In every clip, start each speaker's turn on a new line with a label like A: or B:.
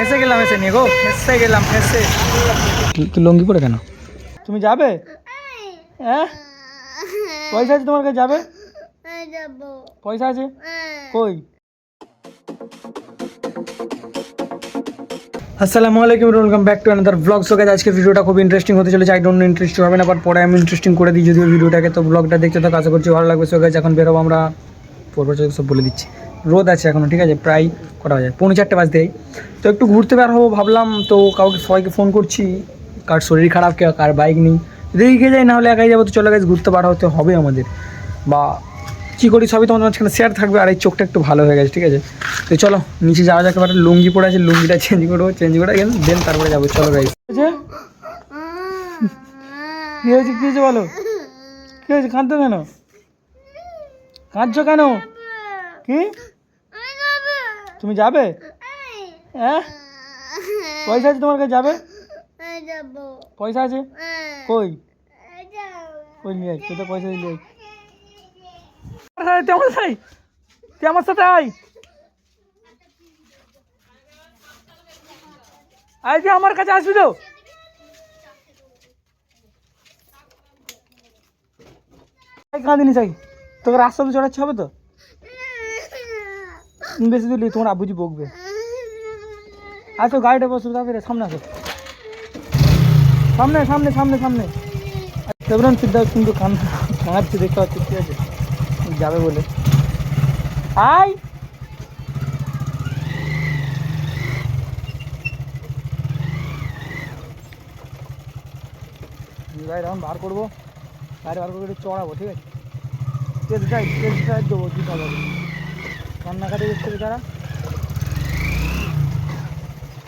A: ফেসে গেলাম এসে নিয়ে গো ফেসে গেলাম ফেসে তুই লঙ্গি পরে কেন? তুমি যাবে? হ্যাঁ? পয়সা আছে তোমার কাছে যাবে? পয়সা আছে? কই? আসসালামু আলাইকুম welcome back to another blog so guys আজকে ভিডিওটা খুব ইন্টারেস্টিং হতে চলেছে আই ডোন্ট ইন্টারেস্টিং হবে না বাট পরে আমি ইন্টারেস্টিং করে দিই যদিও ভিডিওটাকে তো ব্লগটা দেখতে থাকো আশা করছি ভালো লাগবে। সো গাইজ এখন বেরোবো আমরা পরবো সব বলে দিচ্ছি। রোদ আছে এখনও, ঠিক আছে? প্রায় কটা বাজে, পৌনে চারটে বাজতেই তো একটু ঘুরতে বের হব ভাবলাম, তো কাউকে, সবাইকে ফোন করছি। কার শরীর খারাপ কেউ কার বাইক নেই। যদি এগিয়ে যাই, না হলে একাই যাব তো চলে গেছে ঘুরতে বার হতে হবে আমাদের। বা কী করি সবই তোমাদের মাঝখানে শেয়ার থাকবে, আর এই চোখটা একটু ভালো হয়ে গেছে, ঠিক আছে? তো চলো, নিচে যাওয়া যাক, এবার লুঙ্গি পরে আছে, লুঙ্গিটা চেঞ্জ করব চেঞ্জ করে দেন তারপরে যাব, চলো গাইজ কী হয়েছে? কী হয়েছে বলো? কী হয়েছে কাঁদতো কেন? কাঁদছো কেন? কি? তুমি যাবে? হ্যাঁ? পয়সা আছে তোমার কাছে যাবে? পয়সা আছে? কই? কই নিয়ে আয় কোথায় পয়সা আমার সাথে আয়। তুই আমার সাথে আমার কাছে আসবি তো। কাঁদিনি চাই তোকে রাস্তাতে চড়াচ্ছে, হবে তো? বেশি দিলি, তোমার আবুজি বকবে। আসো গাড়িটা বসো তাড়াতাড়ি সামনে আসো। সামনে সামনে সামনে সামনে। কিন্তু কান কাঁদছে দেখতে পাচ্ছি, ঠিক আছে। যাবে বলে। গাড়ি এখন বার করব। গাড়ি বার করে চড়াবো, ঠিক আছে। টেস্ট ড্রাইভ টেস্ট ড্রাইভ দেবো হবে কান্নাকাটি দেখছে বেচারা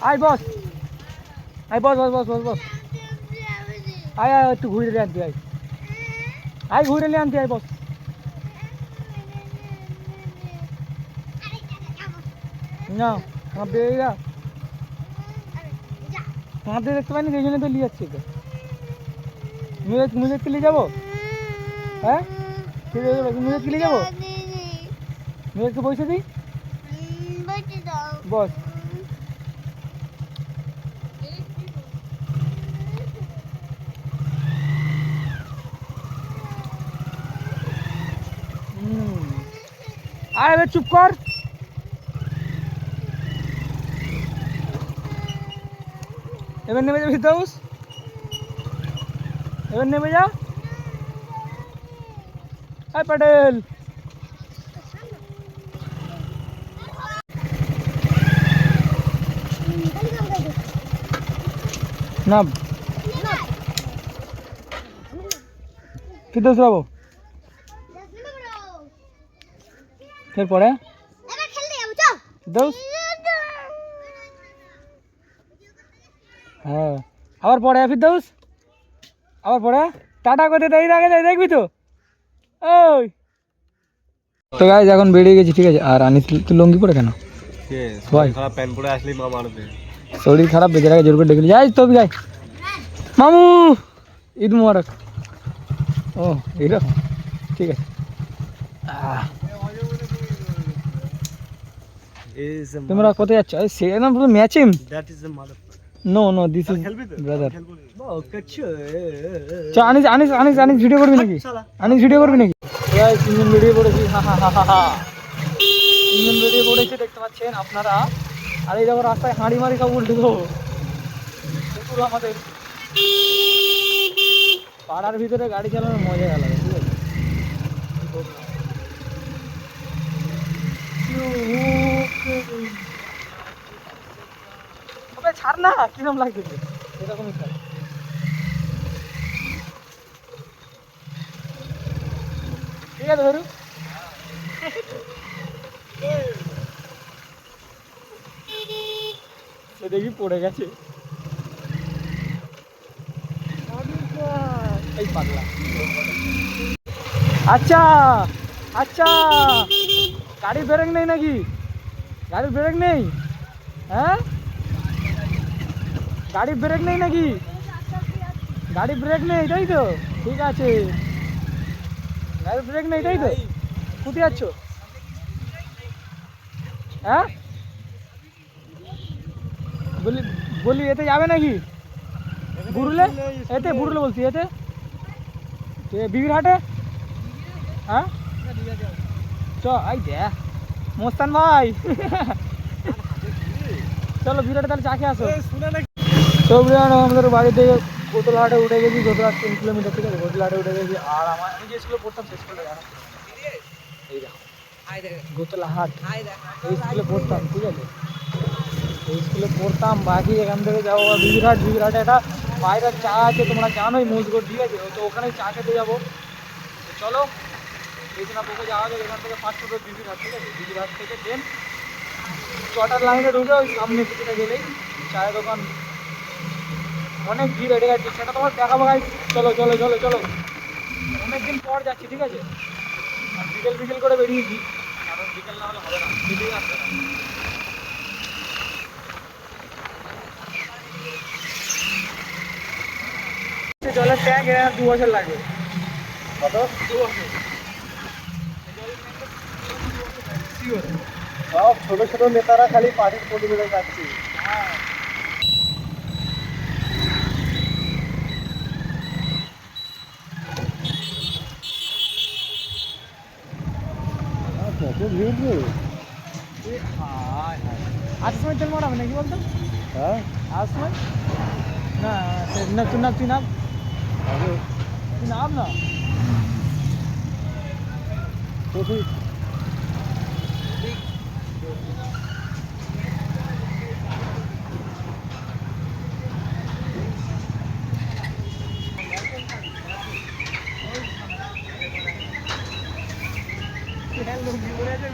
A: আয় বস। আয় বস বস বস বস বস। আয় আয়, একটু ঘুরে আনতে আয়। আয়, ঘুরে নিয়ে আনতে আয়, বস। না, আমার বেরিয়া কাঁদতে দেখতে পাইনি, সেই জন্য তো নিয়ে যাচ্ছি মুজে মুজেকে নিয়ে যাব? হ্যাঁ? ঠিক আছে মুজেকে নিয়ে যাব মুজেকে পয়সা দিই বস হুম। আয় এবার চুপ কর এবার নেমে যাবি দোষ এবার নেমে যা আয় পটেল না কি দোষ বাবু এরপরে দোষ হ্যাঁ আবার পরে ফিরদৌস আবার পরে টাটা করতে দেই আগে যাই দেখবি তো ওই তো গাইজ এখন বেরিয়ে গেছি ঠিক আছে। আর আনিস তুই লঙ্গি পরে কেন? ভাই
B: খারাপ প্যান্ট পরে আসলেই মা মারবে।
A: শরীর খারাপ বেচারাকে জোর করে ডেকে যাই তো গাই মামু ঈদ মুবারক। ও এইরকম ঠিক আছে। আহ,
B: is a
A: তোমরা কোথায় যাচ্ছ? আরে সে না পুরো matching
B: that is a mother
A: no no this is
B: খেলবি তো?
A: ব্রাদার
B: ও কচ্ছো
A: চ আনিস আনিস আনিস আনিস ভিডিও করবি নাকি? আনিস ভিডিও করবি নাকি? গাইস তিনজন ভিডিও করেছি। হা হা হা হা হা। তিনজন ভিডিও করেছি দেখতে পাচ্ছেন আপনারা। আর এই দেখো রাস্তায় হাঁড়ি মারি সব উল্টে দেবো। পুরো আমাদের। পাড়ার ভিতরে গাড়ি চালানোর মজা আলাদা, ঠিক আছে? ছাড় না, কিরম লাগছে? এরকমই ছাড়। ঠিক আছে, ধরু সে দেখি পড়ে গেছে। এই পাগলা। আচ্ছা আচ্ছা। গাড়ির ব্রেক নেই নাকি? গাড়ির ব্রেক নেই? হ্যাঁ? গাড়ির ব্রেক নেই নাকি? গাড়ি ব্রেক নেই তাই তো? ঠিক আছে। গাড়ির ব্রেক নেই তাই তো? কোথায় আছো? হ্যাঁ? বলি বলি এতে যাবে নাকি? বুড়ুলে? এতে বুড়ুলে বলছি এতে? বিবির হাটে হ্যাঁ? চ আই দে। মোস্তান ভাই। চলো বিরাটে তাহলে চাকে আসো। তো বিরাট আমাদের বাড়ি থেকে গোতলহাটে উঠে গেছি গোতলহাট তিন কিলোমিটার আছে গোতলহাটে উঠে গেছি। আর আমার আমি যে স্কুলে পড়তাম সেই স্কুলে এই দেখো। গোতলহাট এই স্কুলে পড়তাম ঠিক আছে? এই স্কুলে পড়তাম, বাকি এখান থেকে যাব বিবিরহাট। বিবিরহাটে একটা বাইরে চা আছে, তোমরা জানোই মুজগড় ঠিক আছে? তো ওখানে চা খেতে যাব। চলো এখান থেকে ঠিক আছে? থেকে ট্রেন লাইনে ঢুকে ওই সামনে গেলেই চায়ের দোকান। অনেক ভিড় গেছে, সেটা তোমার চলো চলো চলো চলো। পর যাচ্ছি, ঠিক আছে? আর বিকেল বিকেল করে বেরিয়েছি। কারণ বিকেল না হলে হবে না। জলের ট্যাঙ্ক এর দু বছর লাগে কত? দু বছর
B: সব ছোট ছোট নেতারা খালি পার্টির প্রতিবেদন যাচ্ছে কত ভিড় রে
A: আজ সময় তেল মারাবে নাকি বলতো?
B: হ্যাঁ।
A: আজ সময় না না তুই না তুই না তুই নাম না
B: প্রচুর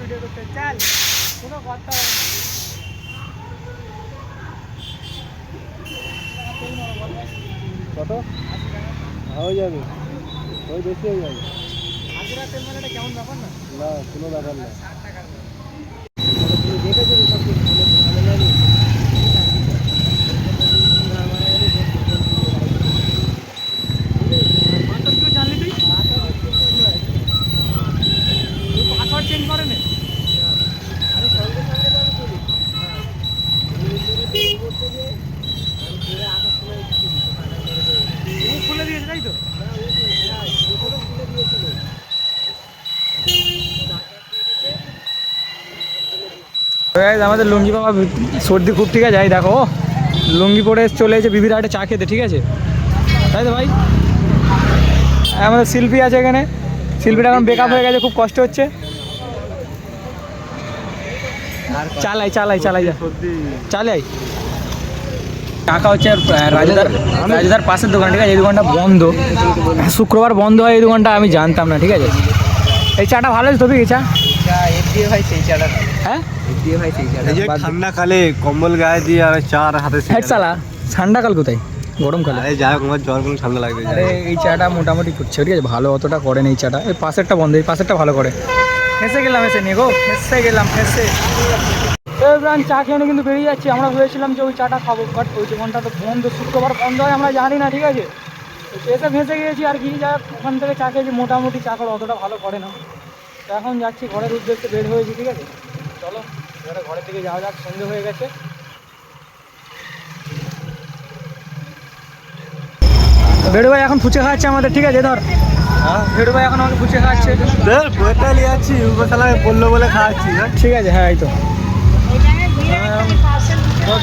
A: ভিডিও করতে চাল কোনো কথা হবে না। তেল মারো, বল ভাই।
B: কত হয়ে যাবে। ওই বেশি হয়ে যাবে।
A: কেমন ব্যাপার না?
B: না কোনো ব্যাপার না
A: পাসওয়ার্ড কেউ জানলি তুই পাসওয়ার্ড চেঞ্জ করে নে ও খুলে দিয়েছে তাই তো আমাদের লুঙ্গি বাবা সর্দি খুব ঠিক আছে। দেখো লুঙ্গি পরে চলে এসেছে বিবির হাটে চা খেতে ঠিক আছে? তাই তো ভাই? আমাদের শিল্পী আছে এখানে। শিল্পীটা এখন বেকআপ হয়ে গেছে খুব কষ্ট হচ্ছে। চালাই চালাই চালাই যা। চালাই। টাকা হচ্ছে রাজদার রাজদার পাশের দোকান ঠিক আছে? এই দোকানটা বন্ধ। শুক্রবার বন্ধ হয় এই দোকানটা আমি জানতাম না ঠিক আছে? এই চাটা ভালো আছে তবে এই চা হ্যাঁ?
B: এই যে ঠান্ডাকালে কম্বল গায়ে দিয়ে আর চার হাতে
A: হ্যাঁ চালা ঠান্ডাকাল কোথায়? গরমকালে
B: আরে যাই হোক আমার জ্বর কোনো ঠান্ডা লাগবে
A: আরে এই চাটা মোটামুটি করছে ঠিক আছে? ভালো অতটা করে না এই চাটা। এই পাশেরটা বন্ধ এই পাশেরটা ভালো করে। ফেসে গেলাম এসে নিয়ে গো। ফেসে গেলাম ফেসে এবার চা খেয়ে কিন্তু বেরিয়ে যাচ্ছি। আমরা ভেবেছিলাম যে ওই চাটা খাব বাট ওই দোকানটা তো বন্ধ শুক্রবার বন্ধ হয় আমরা জানি না ঠিক আছে? এসে ভেসে গিয়েছি আর কি যা ওখান থেকে চা খেয়েছি মোটামুটি চা করে অতটা ভালো করে না। তো এখন যাচ্ছি ঘরের উদ্দেশ্যে বের হয়েছি ঠিক আছে? চলো। এবারে ঘরের দিকে যাওয়া যাক সন্ধে হয়ে গেছে। বেড়ু ভাই এখন ফুচে খাওয়াচ্ছে আমাদের ঠিক আছে ধর।
B: হ্যাঁ?
A: বেড়ু ভাই এখন আমাকে ফুচে খাওয়াচ্ছে
B: দেখ বইটা নিয়ে আছি উপসালা বলল বলে খাওয়াচ্ছি হ্যাঁ
A: ঠিক আছে হ্যাঁ এই তো। ধর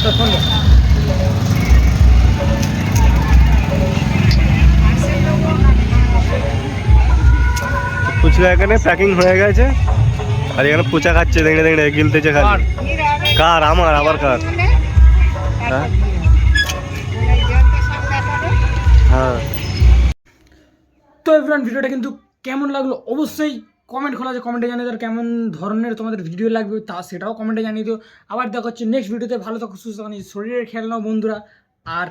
B: ফুচকা এখানে প্যাকিং হয়ে গেছে। আর এখানে পুচা খাচ্ছে দেখে দেখে গিলতেছে খালি কার? আমার আবার কার? হ্যাঁ? হ্যাঁ।
A: তো এভরিওয়ান ভিডিওটা কিন্তু কেমন লাগল? অবশ্যই কমেন্ট খোলা আছে কমেন্টে জানিয়ে দাও কেমন ধরনের তোমাদের ভিডিও লাগবে। তা সেটাও কমেন্টে জানিয়ে দিও। আবার দেখা হচ্ছে নেক্সট ভিডিওতে ভালো থাকো সুস্থ থাকো শরীরের খেয়াল নাও বন্ধুরা। আর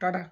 A: টাটা।